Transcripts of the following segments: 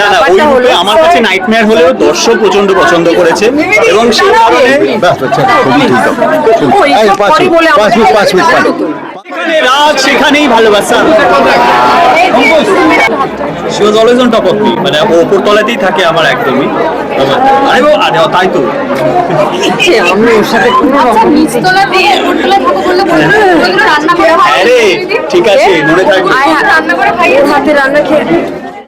না না ওই আমার কাছে নাইটমেয়ার হলেও দর্শক প্রচণ্ড পছন্দ করেছে এবং সেই কারণে বাস আচ্ছা খুবই ঠিক আছে ওই এই, সব পাঁচ মিনিট, পাঁচ মিনিট পাঁচ মিনিট সেখানে রাগ সেখানেই ভালোবাসা। She was always on top of me মানে ও ওপর তলাতেই থাকে আমার একদমই। আরে ও আরে তাই তো। আমি ওর সাথে কোনো আচ্ছা রকম নিচতলাতে এয়ারপোর্টতলায় থাকো বললে বলবে রান্না করে আরে ঠিক আছে মনে থাকবে। রান্না করে খাইয়ে হাতে রান্না খেয়ে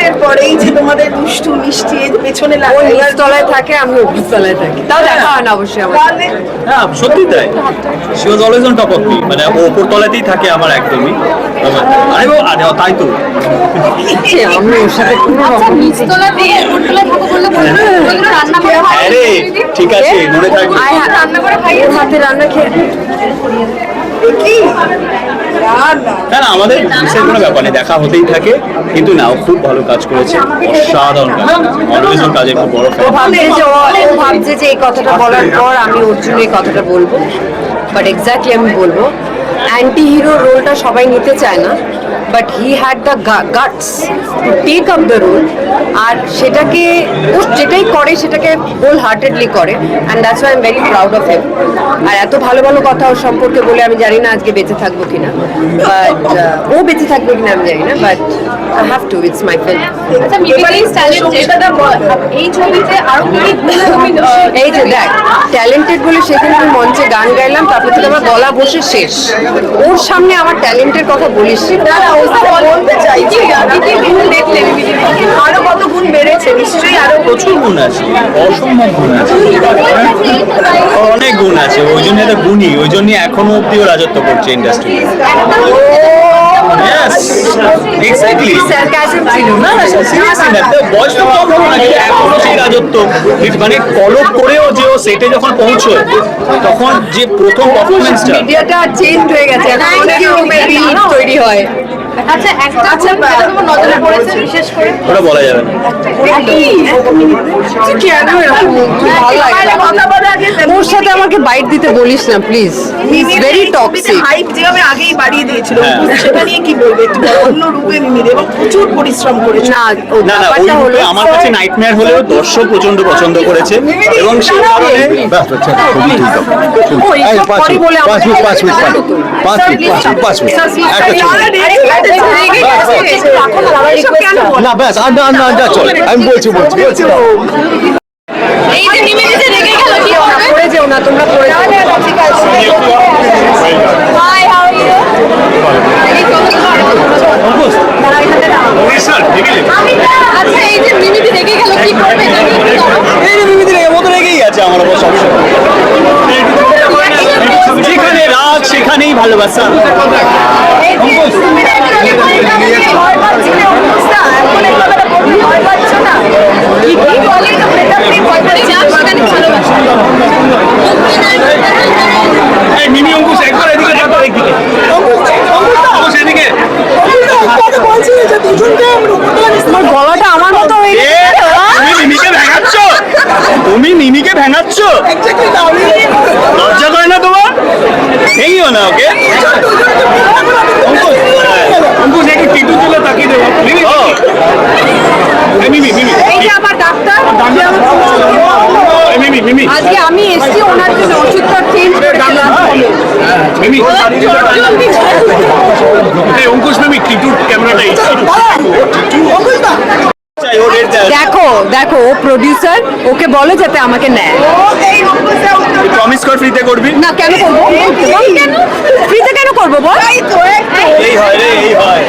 এরপর এই যে তোমাদের দুষ্টু মিষ্টি এই পেছনে নিচ তলায় থাকে আমি উপর তলায় থাকি। তাও দেখা হয় না অবশ্যই আমার হ্যাঁ সত্যি তাই। She was always on top of me মানে ও ওপর তলাতেই থাকে আমার একদমই। আরে ও আরে তাই তো। আমি ওর সাথে কোনো আচ্ছা রকম নিচতলাতে এয়ারপোর্টতলায় থাকো বললে বলবে ওইগুলো রান্না করে আরে ঠিক আছে মনে থাকবে আয় রান্না করে খাইয়ে হাতে রান্না খেয়ে কি? আমাদের কোনো ব্যাপার নেই, দেখা হতেই থাকে, কিন্তু না, ও খুব ভালো কাজ করেছে, অসাধারণ কাজ খুব বড় ভাবছে যে এই কথাটা বলার পর আমি ওর জন্য এই কথাটা বলব বাট এক্স্যাক্টলি আমি বলব অ্যান্টি হিরো রোলটা সবাই নিতে চায় না। But he had the guts to take up the role আর সেটাকে ও যেটাই করে সেটাকে হোল হার্টেডলি করে and that's why am very proud of him আর এত ভালো ভালো কথা ওর সম্পর্কে বলে আমি জানি না আজকে বেঁচে থাকব কিনা। বাট ও বেঁচে থাকবে কিনা আমি জানি না but I have to it's my film এই যে দেখ ট্যালেন্টেড বলে সেখানে আমি মঞ্চে গান গাইলাম তারপর থেকে আমার গলা বসে শেষ। ওর সামনে আমার ট্যালেন্টের কথা বলিস। না বলতে চাইছি কি কি গুণ দেখলে মিমিদির মধ্যে? আরও কত গুণ বেড়েছে? নিশ্চয়ই আরও প্রচুর গুণ আছে অসম্ভব গুণ আছে। অনেক গুণ আছে ওই জন্য একটা গুণী ওই জন্য এখনও অব্দিও রাজত্ব করছে ইন্ডাস্ট্রি এক্স্যাক্টলি বয়স তো কম হলো না কিন্তু এখনও সেই রাজত্ব। মানে করেও যে ও সেটে যখন পৌঁছয় তখন যে প্রথম পারফরমেন্সটা মিডিয়াটা চেঞ্জ হয়ে গেছে। এখন অনেক তৈরি হয়। আচ্ছা একটা গুণ যেটা তোমার নজরে পড়েছে বিশেষ করে? ওটা বলা যাবে না। কেন এরকম তুই ভালো লাগে না। কথা বলার আগে। ওর সাথে আমাকে বাইট দিতে বলিস না প্লিজ ভেরি টক্সিক হাইপ যেভাবে আগেই বাড়িয়ে দিয়েছিল হ্যাঁ। সেটা নিয়ে কি বলবে? একটু অন্য রূপে মিমিদি এবং প্রচুর পরিশ্রম করেছে। না না না ওই রূপে আমার কাছে নাইটমেয়ার হলেও দর্শক প্রচণ্ড পছন্দ করেছে এবং সেই কারণে বাস আচ্ছা খুবই ঠিক আছে ওই এই, সব পাঁচ মিনিট বলে পাঁচ মিনিট। পাঁচ মিনিট পাঁচ মিনিট একটা বলো? না ব্যাস আন্ডা আন্ডা আন্ডা চল। আমি বলছি বলছি বলছি। এই যে মিমিদি রেগে গেল কি করবে পড়ে যেও না তোমরা পড়ে যেও না। ঠিক আছে হাই হাউ আর ইউ আচ্ছা এই যে মিমিদি রেগে গেল কি করবে এটা নিয়ে একটু জানো? এই যে মিমিদির এর মতো রেগেই আছে আমার উপর সবসময় যেখানে রাগ সেখানেই ভালোবাসা ভয় পাচ্ছি না, অঙ্কুশদা। এখন এই কথাটা বলতে ভয় পাচ্ছ না? কি কি বলে তো এটা আপনি মানে ভালোবাসা অঙ্কুশ একবার এদিকে একবার এদিকে। অঙ্কুশ এদিকে। গলাটা আমার মতো হয়ে তুমি মিমিকে ভেঙাচ্ছ? লজ্জা করে ভেঙিও না ওকে। অঙ্কুশ একটু টিটু তুলে তাকিয়ে দেবো মিমি মিমি মিমি। এই আমার ডাক্তার মিমি মিমি। আজকে আমি এসেছি ওনার জন্য ওষুধটা চেঞ্জ করেছিলাম মিমি। এই অঙ্কুশ মিমি টিটুর ক্যামেরাটা চাই ওর দেখো দেখো ও প্রডিউসার ওকে বলো যাতে আমাকে নেয়। প্রমিস কর ফ্রিতে করবি? না কেন করব? ফ্রিতে কেন করব বল? এই হয় রে এই হয়।